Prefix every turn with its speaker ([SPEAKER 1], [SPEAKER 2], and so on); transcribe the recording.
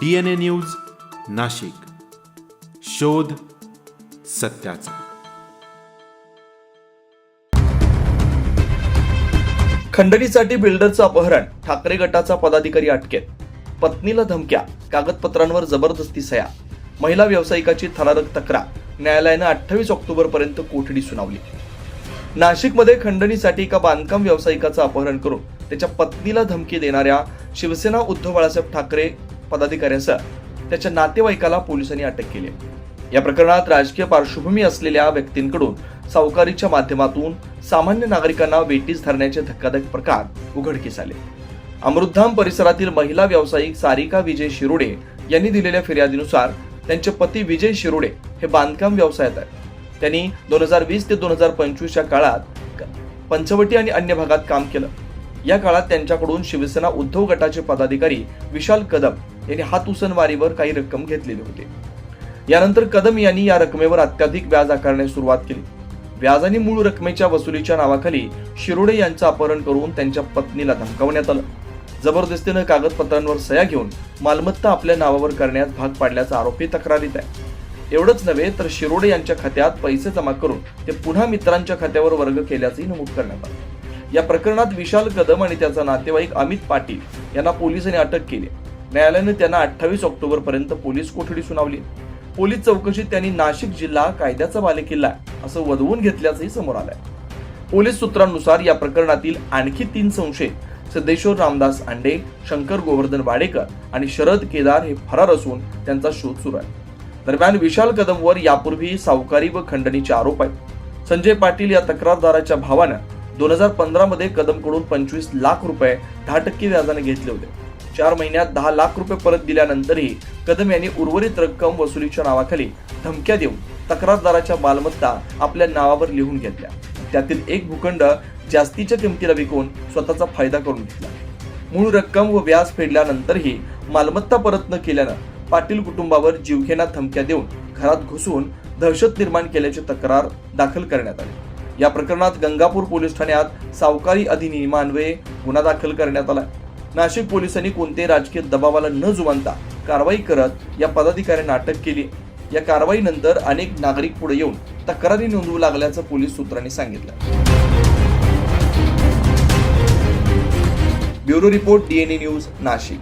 [SPEAKER 1] D N A news Nashik. शोध सत्याचा.
[SPEAKER 2] खंडणीसाठी बिल्डरचं अपहरण ठाकरे गटाचा पदाधिकारी अटकेत. पत्नीला धमक्या कागदपत्रांवर जबरदस्ती सया. महिला व्यावसायिकाची थरारक तक्रार न्यायालयानं अठ्ठावीस ऑक्टोबर पर्यंत कोठडी सुनावली. नाशिकमध्ये खंडणीसाठी एका बांधकाम व्यावसायिकाचं अपहरण करून त्याच्या पत्नीला धमकी देणाऱ्या शिवसेना उद्धव बाळासाहेब ठाकरे पदाधिकाऱ्यासह त्याच्या नातेवाईकाला पोलिसांनी अटक केली. या प्रकरणात राजकीय पार्श्वभूमी असलेल्या व्यक्तींकडून सावकारीच्या माध्यमातून सामान्य नागरिकांना वेटीस धरण्याचे धक्कादायक प्रकार उघडकीस आले. अमृतधाम परिसरातील महिला व्यावसायिक सारिका विजय शिरोडे यांनी दिलेल्या फिर्यादीनुसार त्यांचे पती विजय शिरोडे हे बांधकाम व्यवसायात आहेत. त्यांनी दोन हजार वीस ते दोन हजार पंचवीसच्या काळात पंचवटी आणि अन्य भागात काम केलं. या काळात त्यांच्याकडून शिवसेना उद्धव गटाचे पदाधिकारी विशाल कदम यांनी हात उसनवारीवर काही रक्कम घेतलेली होती. यानंतर कदम यांनी या रकमेवर अत्याधिक व्याज आकारण्यास सुरुवात केली. व्याज आणि मूळ रकमेच्या वसुलीच्या नावाखाली शिरोडे यांचं अपहरण करून त्यांच्या पत्नीला धमकावण्यात आलं. जबरदस्तीनं कागदपत्रांवर सह्या घेऊन मालमत्ता आपल्या नावावर करण्यास भाग पाडल्याचा आरोपही तक्रारीत आहे. एवढंच नव्हे तर शिरोडे यांच्या खात्यात पैसे जमा करून ते पुन्हा मित्रांच्या खात्यावर वर्ग केल्याचंही नमूद करण्यात आलं. या प्रकरणात विशाल कदम आणि त्याचा नातेवाईक अमित पाटील यांना पोलिसांनी अटक केली. न्यायालयाने त्यांना अठ्ठावीस ऑक्टोबर पर्यंत पोलीस कोठडी सुनावली. पोलीस चौकशीत त्यांनी नाशिक जिल्हा कायद्याचा बालेकिल्ला असं वधवून घेतल्याचंही समोर आलंय. पोलीस सूत्रांनुसार या प्रकरणातील आणखी तीन संशयित सिद्धेश्वर रामदास आंडे शंकर गोवर्धन वाडेकर आणि शरद केदार हे फरार असून त्यांचा शोध सुरू आहे. दरम्यान विशाल कदमवर यापूर्वी सावकारी व खंडणीचे आरोप आहेत. संजय पाटील या तक्रारदाराच्या भावानं दोन हजार पंधरा मध्ये कदमकडून पंचवीस लाख रुपये दहा टक्के व्याजाने घेतले होते. चार महिन्यात दहा लाख रुपये परत दिल्यानंतरही कदम यांनी उर्वरित रक्कम वसुलीच्या नावाखाली धमक्या देऊन तक्रारदाराच्या मालमत्ता आपल्या नावावर लिहून घेतल्या. त्यातील एक भूखंड जास्तीच्या किमतीला विकून स्वतःचा फायदा करून घेतला. मूळ रक्कम व व्याज फेडल्यानंतरही मालमत्ता परत न केल्यानं पाटील कुटुंबावर जीवघेणा धमक्या देऊन घरात घुसून दहशत निर्माण केल्याची तक्रार दाखल करण्यात आली. या प्रकरणात गंगापूर पोलीस ठाण्यात सावकारी अधिनियमान्वये गुन्हा दाखल करण्यात आला. नाशिक पोलिसांनी कोणत्याही राजकीय दबावाला न जुमानता कारवाई करत या पदाधिकाऱ्यांना अटक केली. या कारवाईनंतर अनेक नागरिक पुढे येऊन तक्रारी नोंदवू लागल्याचं पोलीस सूत्रांनी सांगितलं. Bureau report DNA news Nashik.